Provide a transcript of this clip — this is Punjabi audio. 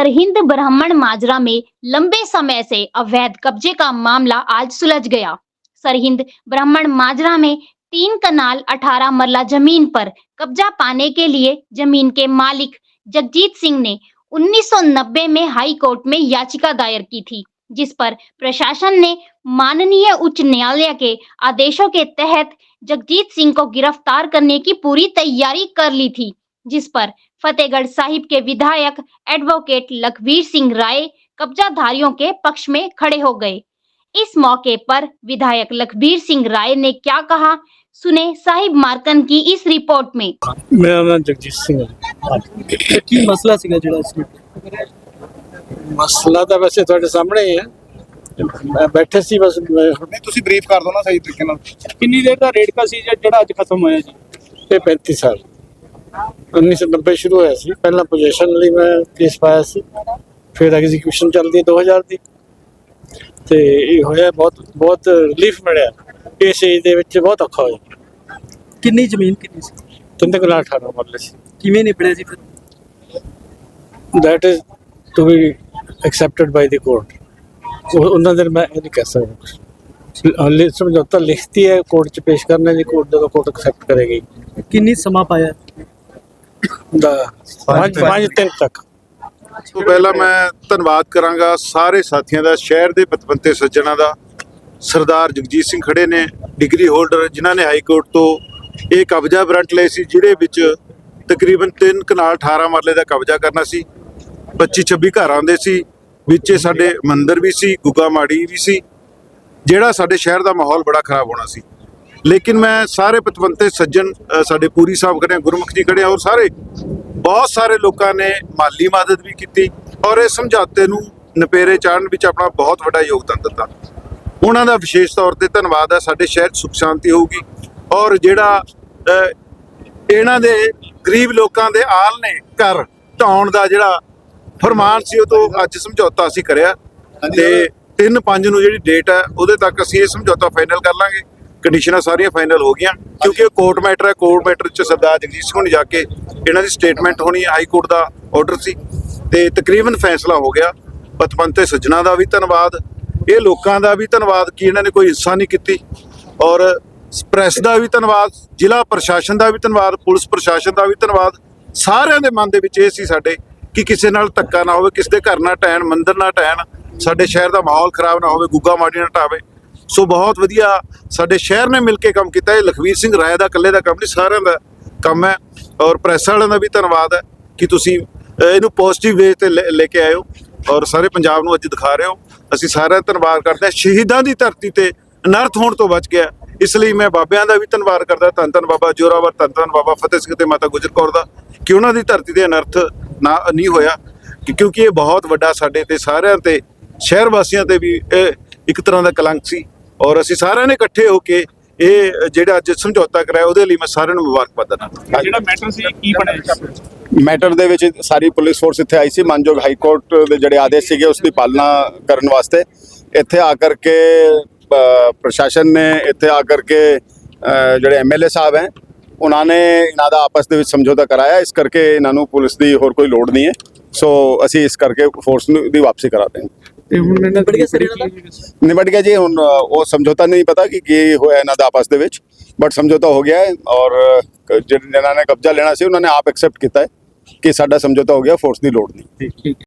सरहिंद ब्राह्मण माजरा में लंबे समय से अवैध कब्जे का मामला आज सुलझ गया। सरहिंद ब्राह्मण माजरा में तीन कनाल 18 मरला ज़मीन पर कब्जा पाने के लिए ज़मीन के मालिक जगजीत सिंह ने 1990 में हाई कोर्ट में याचिका दायर की थी, जिस पर प्रशासन ने माननीय उच्च न्यायालय के आदेशों के तहत जगजीत सिंह को गिरफ़्तार करने की पूरी तैयारी कर ली थी। जिस पर फतेहगढ़ साहिब के विधायक एडवोकेट लखवीर सिंह राय कब्जाधारियों के पक्ष में खड़े हो गए इस मौके पर विधायक लखबीर सिंह राय ने क्या कहा सुने साहिब मार्कन की इस रिपोर्ट में ਮੇਰਾ ਨਾਮ ਜਗਜੀਤ ਸਿੰਘ ਹੈ ਤੇ ਕੀ ਮਸਲਾ ਸੀਗਾ ਜਿਹੜਾ ਇਸ ਵਿੱਚ ਮਸਲਾ ਤਾਂ ਵੈਸੇ ਤੁਹਾਡੇ ਸਾਹਮਣੇ ਹੀ ਹੈ ਮੈਂ ਬੈਠੇ ਸੀ ਬਸ ਮੈਂ- ਨਹੀਂ ਤੁਸੀਂ ਬਰੀਫ ਕਰ ਦਿਓ ਨਾ ਸਹੀ ਤਰੀਕੇ ਨਾਲ ਕਿੰਨੀ ਦੇਰ ਦਾ ਰੇਟ ਕਾ ਸੀ ਜਾਂ ਜਿਹੜਾ ਅੱਜ ਖਤਮ ਹੋਇਆ ਜੀ ਇਹ 35 ਸਾਲ 1990 ਸ਼ੁਰੂ ਹੋਇਆ ਸੀ। ਪਹਿਲਾਂ ਪੋਜੀਸ਼ਨ ਲਈ ਮੈਂ ਕੇਸ ਪਾਇਆ ਸੀ। ਫਿਰ ਐਗਜ਼ੀਕਿਊਸ਼ਨ ਚੱਲਦੀ ਹੈ 2000 ਦੀ। ਤੇ ਇਹ ਹੋਇਆ ਬਹੁਤ ਬਹੁਤ ਰਿਲੀਫ ਮਿਲਿਆ। ਇਸ ਏਜ ਦੇ ਵਿੱਚ ਬਹੁਤ ਔਖਾ ਹੋਇਆ। ਕਿੰਨੀ ਜ਼ਮੀਨ ਕਿੰਨੀ ਸੀ? ਤਿੰਨ ਕੁ ਲੱਖ 18 ਮਰਲੇ ਸੀ। ਕਿਵੇਂ ਨਿਬੜਿਆ ਜੀ ਫਿਰ? That is to be accepted by the court ਉਹ- ਉਹਨਾਂ ਦੇ ਮੈਂ ਇਹ ਨਹੀਂ ਕਹਿ ਸਕਦਾ ਕੁਛ। ਹਾਲੇ ਸਮਝੌਤਾ ਲਿਖਤੀ ਹੈ ਕੋਰਟ 'ਚ ਪੇਸ਼ ਕਰਨਾ ਜੀ। ਕੋਰਟ ਜਦੋਂ ਕੋਰਟ ਐਕਸੈਪਟ ਕਰੇਗੀ। ਕਿੰਨੀ ਸਮਾਂ ਪਾਇਆ? ਦਾ ਪੰਜ ਪੰਜ ਦਿਨ ਤੱਕ। ਤੋਂ ਪਹਿਲਾਂ ਮੈਂ ਧੰਨਵਾਦ ਕਰਾਂਗਾ ਸਾਰੇ ਸਾਥੀਆਂ ਦਾ ਸ਼ਹਿਰ ਦੇ ਪਤਵੰਤੇ ਸੱਜਣਾ ਦਾ। ਸਰਦਾਰ ਜਗਜੀਤ ਸਿੰਘ ਖੜੇ ਨੇ ਡਿਗਰੀ ਹੋਲਡਰ ਜਿਨ੍ਹਾਂ ਨੇ ਹਾਈ ਕੋਰਟ ਤੋਂ ਇਹ ਕਬਜ਼ਾ ਵਾਰੰਟ ਲਏ ਸੀ ਜਿਹੜੇ ਵਿੱਚ ਤਕਰੀਬਨ 3 ਕਨਾਲ 18 ਮਰਲੇ ਦਾ ਕਬਜ਼ਾ ਕਰਨਾ ਸੀ। 25 26 ਘਰ ਆਉਂਦੇ ਸੀ ਵਿੱਚ ਸਾਡੇ ਮੰਦਿਰ ਵੀ ਸੀ ਗੁੱਗਾ ਮਾੜੀ ਵੀ ਸੀ ਜਿਹੜਾ ਸਾਡੇ ਸ਼ਹਿਰ ਦਾ ਮਾਹੌਲ ਬੜਾ ਖਰਾਬ ਹੋਣਾ ਸੀ। ਲੇਕਿਨ ਮੈਂ ਸਾਰੇ ਪਤਵੰਤੇ ਸੱਜਣ ਸਾਡੇ ਪੂਰੀ ਸਾਹਿਬ ਖੜੇ ਗੁਰਮੁਖ ਜੀ ਖੜੇ ਔਰ ਸਾਰੇ ਬਹੁਤ ਸਾਰੇ ਲੋਕਾਂ ਨੇ ਮਾਲੀ ਮਦਦ ਵੀ ਕੀਤੀ ਔਰ ਇਹ ਸਮਝੌਤੇ ਨੂੰ ਨਪੇਰੇ ਚਾੜਨ ਵਿੱਚ ਆਪਣਾ ਬਹੁਤ ਵੱਡਾ ਯੋਗਦਾਨ ਦਿੱਤਾ। ਉਹਨਾਂ ਦਾ ਵਿਸ਼ੇਸ਼ ਤੌਰ ਤੇ ਧੰਨਵਾਦ ਹੈ ਸਾਡੇ ਸ਼ਹਿਰ 'ਚ ਸੁਖ ਸ਼ਾਂਤੀ ਹੋਊਗੀ ਔਰ ਜਿਹੜਾ ਇਹਨਾਂ ਦੇ ਗਰੀਬ ਲੋਕਾਂ ਦੇ ਆਲ ਨੇ ਘਰ ਢਾਉਣ ਦਾ ਜਿਹੜਾ ਫਰਮਾਨ ਸੀ ਉਹ ਤੋਂ ਅੱਜ ਸਮਝੌਤਾ ਅਸੀਂ ਕਰਿਆ ਤੇ 3-5 ਨੂੰ ਜਿਹੜੀ ਡੇਟ ਹੈ ਉਹਦੇ ਤੱਕ ਅਸੀਂ ਇਹ ਸਮਝੌਤਾ ਫਾਈਨਲ ਕਰ ਲਾਂਗੇ। ਕੰਡੀਸ਼ਨਾਂ ਸਾਰੀਆਂ ਫਾਈਨਲ ਹੋ ਗਈਆਂ। ਕਿਉਂਕਿ ਇਹ ਕੋਰਟ ਮੈਟਰ ਹੈ ਕੋਰਟ ਮੈਟਰ 'ਚ ਸਰਦਾਰ ਜਗਜੀਤ ਸਿੰਘ ਨੇ ਜਾ ਕੇ ਇਹਨਾਂ ਦੀ ਸਟੇਟਮੈਂਟ ਹੋਣੀ ਹਾਈ ਕੋਰਟ ਦਾ ਆਰਡਰ ਸੀ। ਤੇ ਤਕਰੀਬਨ ਫੈਸਲਾ ਹੋ ਗਿਆ। ਪਤਵੰਤੇ ਸੱਜਣਾ ਦਾ ਵੀ ਧੰਨਵਾਦ। ਇਹ ਲੋਕਾਂ ਦਾ ਵੀ ਧੰਨਵਾਦ ਕਿ ਇਹਨਾਂ ਨੇ ਕੋਈ ਹਿੱਸਾ ਨਹੀਂ ਕੀਤੀ। ਔਰ ਪ੍ਰੈਸ ਦਾ ਵੀ ਧੰਨਵਾਦ, ਜ਼ਿਲ੍ਹਾ ਪ੍ਰਸ਼ਾਸਨ ਦਾ ਵੀ ਧੰਨਵਾਦ, ਪੁਲਿਸ ਪ੍ਰਸ਼ਾਸਨ ਦਾ ਵੀ ਧੰਨਵਾਦ। ਸਾਰਿਆਂ ਦੇ ਮਨ ਦੇ ਵਿੱਚ ਇਹ ਸੀ ਸਾਡੇ ਕਿ ਕਿਸੇ ਨਾਲ ਧੱਕਾ ਨਾ ਹੋਵੇ, ਕਿਸੇ ਦੇ ਘਰ ਨਾ ਟੈਣ, ਮੰਦਰ ਨਾ ਟੈਣ, ਸਾਡੇ ਸ਼ਹਿਰ ਦਾ ਮਾਹੌਲ ਖਰਾਬ ਨਾ ਹੋਵੇ, ਗੁੱਗਾ ਮਾੜੀ ਨਾ ਢਾਵੇ ਸੋ ਬਹੁਤ ਵਧੀਆ ਸਾਡੇ ਸ਼ਹਿਰ ਨੇ ਮਿਲ ਕੇ ਕੰਮ ਕੀਤਾ। ਇਹ ਲਖਵੀਰ ਸਿੰਘ ਰਾਏ ਦਾ, ਇਕੱਲੇ ਦਾ ਕੰਮ ਨਹੀਂ, ਸਾਰਿਆਂ ਦਾ ਕੰਮ ਹੈ ਔਰ ਪ੍ਰੈਸ ਵਾਲਿਆਂ ਦਾ ਵੀ ਧੰਨਵਾਦ ਹੈ ਕਿ ਤੁਸੀਂ ਇਹਨੂੰ ਪੋਜ਼ਿਟਿਵ ਵੇ ਤੇ ਲੈ ਲੈ ਕੇ ਆਏ ਹੋ ਔਰ ਸਾਰੇ ਪੰਜਾਬ ਨੂੰ ਅੱਜ ਦਿਖਾ ਰਹੇ ਹੋ। ਅਸੀਂ ਸਾਰਿਆਂ ਦਾ ਧੰਨਵਾਦ ਕਰਦੇ ਹਾਂ। ਸ਼ਹੀਦਾਂ ਦੀ ਧਰਤੀ ਤੇ ਅਨਰਥ ਹੋਣ ਤੋਂ ਬਚ ਗਿਆ। ਇਸ ਲਈ ਮੈਂ ਬਾਬਿਆਂ ਦਾ ਵੀ ਧੰਨਵਾਦ ਕਰਦਾ। ਧੰਨ ਧੰਨ ਬਾਬਾ ਜੋਰਾਵਰ, ਧੰਨ ਧੰਨ ਬਾਬਾ ਫਤਿਹ ਸਿੰਘ ਤੇ ਮਾਤਾ ਗੁਜਰ ਕੌਰ ਦਾ ਕਿ ਉਹਨਾਂ ਦੀ ਧਰਤੀ ਤੇ ਅਨਰਥ ਨਾ, ਨਹੀਂ ਹੋਇਆ। ਕਿ- ਕਿਉਂਕਿ ਇਹ ਬਹੁਤ ਵੱਡਾ ਸਾਡੇ ਤੇ ਸਾਰਿਆਂ ਤੇ, ਸ਼ਹਿਰ ਵਾਸੀਆਂ ਤੇ ਵੀ ਇਹ ਇੱਕ ਤਰ੍ਹਾਂ ਦਾ ਕਲੰਕ ਸੀ। ਔਰ ਅਸੀਂ ਸਾਰਿਆਂ ਨੇ ਇਕੱਠੇ ਹੋ ਕੇ ਇਹ ਜਿਹੜਾ ਅੱਜ ਸਮਝੌਤਾ ਕਰਾਇਆ ਉਹਦੇ ਲਈ ਮੈਂ ਸਾਰਿਆਂ ਨੂੰ ਮੁਬਾਰਕਬਾਦ ਦਿੰਦਾ। ਜਿਹੜਾ ਮੈਟਰ ਸੀ ਕੀ ਬਣਿਆ ਮੈਟਰ ਦੇ ਵਿੱਚ ਸਾਰੀ ਪੁਲਿਸ ਫੋਰਸ ਇੱਥੇ ਆਈ ਸੀ ਮਾਨਯੋਗ ਹਾਈ ਕੋਰਟ ਦੇ ਜਿਹੜੇ ਆਦੇਸ਼ ਸੀਗੇ ਉਸ ਦੀ ਪਾਲਣਾ ਕਰਨ ਵਾਸਤੇ। ਇੱਥੇ ਆ ਕਰਕੇ ਪ੍ਰਸ਼ਾਸਨ ਨੇ ਇੱਥੇ ਆ ਕਰਕੇ ਜਿਹੜੇ ਐਮਐਲਏ ਸਾਹਿਬ ਹੈ ਉਹਨਾਂ ਨੇ ਇਹਨਾਂ ਦਾ ਆਪਸ ਦੇ ਵਿੱਚ ਸਮਝੌਤਾ ਕਰਾਇਆ। ਇਸ ਕਰਕੇ ਇਹਨਾਂ ਨੂੰ ਪੁਲਿਸ ਦੀ ਹੋਰ ਕੋਈ ਲੋੜ ਨਹੀਂ ਹੈ। ਸੋ ਅਸੀਂ ਇਸ ਕਰਕੇ ਫੋਰਸ ਨੂੰ ਦੀ ਵਾਪਸੀ ਕਰਾਤੇ ਹਾਂ ਤੇ ਹੁਣ ਇਹਨਾਂ ਨਿਬੜ ਗਿਆ ਸਰ ਇਹਨਾਂ ਦਾ? ਨਿਬਟ ਗਿਆ ਜੀ ਹੁਣ ਉਹ ਸਮਝੌਤਾ ਨਹੀਂ ਪਤਾ ਕਿ ਕੀ ਹੋਇਆ ਇਹਨਾਂ ਦਾ ਆਪਸ ਦੇ ਵਿੱਚ ਬਟ ਸਮਝੌਤਾ ਹੋ ਗਿਆ ਹੈ ਔਰ ਜਿਹਨਾਂ ਨੇ ਕਬਜ਼ਾ ਲੈਣਾ ਸੀ ਉਹਨਾਂ ਨੇ ਆਪ ਐਕਸੈਪਟ ਕੀਤਾ ਹੈ ਕਿ ਸਾਡਾ ਸਮਝੌਤਾ ਹੋ ਗਿਆ ਫੋਰਸ ਦੀ ਲੋੜ ਨਹੀਂ। ਠੀਕ ਠੀਕ।